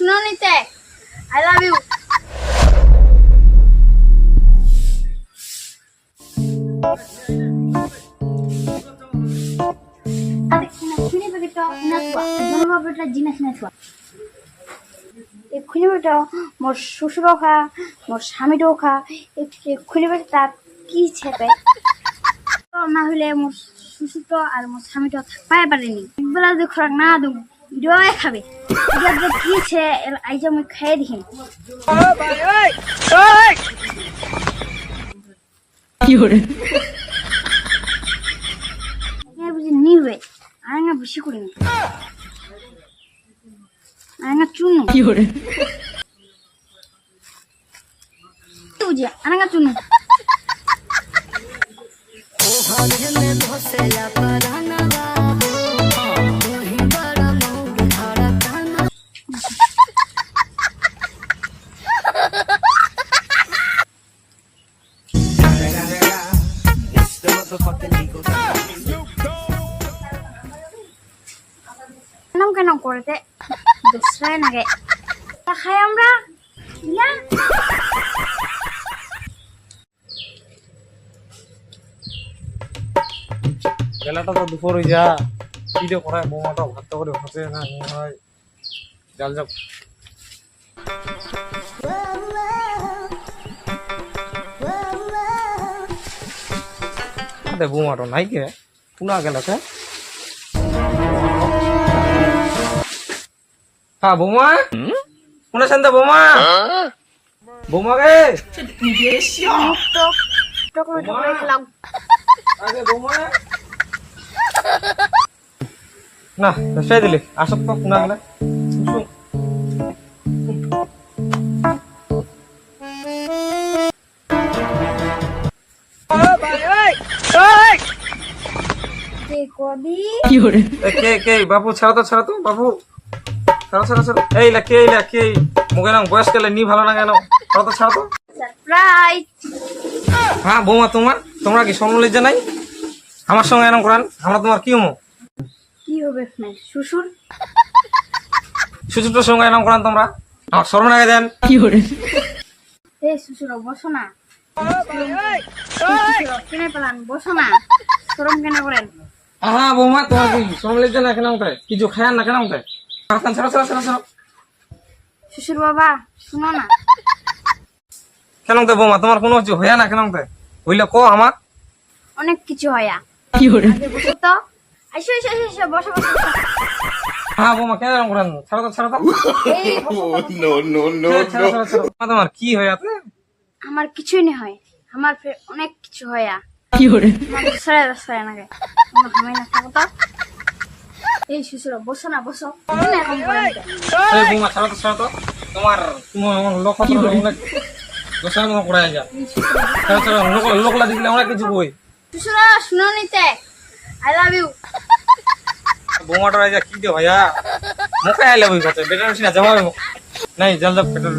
শুনো নিতে I love you more শ্বশুরও খা, মোর না হলে পারেনি। একবেলা না দেবো ইডোয় খাবে। কি ছে আইজ আমি খাই দেখিম এ বুঝি নিবে। আরেঙ্গা বেশি করে নি। আরেঙ্গা চুনু বুঝি আরেঙ্গা চুনু কেন কেন করতে দোসরায় নাগে তা খাই আমরা ইয়া বেলাটা তো দুপুর হয়ে যা কি দিয়ে করায় বৌমাটা ভাত করে ভাতে না হয় জাল যাক আরে বৌমাটা নাই কে পুনা গেল হ্যাঁ বৌমা? গে না সেই দিলি। আসক তো পুনা গেলে। শুন কে কবি? কে কে বাবু ছাড়ো তো ছাড়ো তো বাবু। ছাড়ো ছাড়ো ছাড়ো। এই লা কে লা কে? মুখে না বয়স গেলে নি ভালো না। কেন ছাড়ো তো ছাড়ো তো। সারপ্রাইজ হ্যাঁ বৌমা তোমার? তোমরা কি সম্মলিজ্জা নাই? আমার সঙ্গে এরকম করান আমরা তোমার কি হমো কি হবে শ্বশুর? সঙ্গে এরকম করান তোমরা। আমার শরম লাগে দেন। এই শ্বশুর বসো না। বসো না। শরম কেন করেন। হ্যাঁ বৌমা তোমার কি সম্মলিজ্জা না কেন কোথায় কিছু না কেন কোথায় ছাড়ো ছাড়ো ছাড়ো ছাড়ো ছাড়ো। শ্বশুর বাবা শুনো না। কেন বৌমা তোমার কোনো কিছু হইয়া না কেন হইলে কো আমার। অনেক কিছু হয় বসো তো। আইসো এসো এসো বসো বসো। হ্যাঁ বৌমা কেন এরকম করেন? ছাড়ো তো ছাড়ো তো। তোমার কি হয়ে আছে আমার কিছুই নেই হয়। আমার ফের অনেক কিছু হয় সরে হামাই না থাকো তো। এই শ্বশুর বসো না বসো। কেন এরকম করেন তো? এই বৌমা ছাড়ো তো ছাড়ো তো। তোমার তোমার আমার লক্ষ্য তো অনেক দোষের মতো করে যা এই শ্বশুর ছাড়ো ছাড়ো লোক লোকলা দেখলে আমরা কিছু বই শ্বশুরা শুনো নিতে। আই লাভ ইউ বৌমাটা কি দে ভাইয়া? মুখে আইলে বই কথা বেটার না জমা নাই জল জল পেটার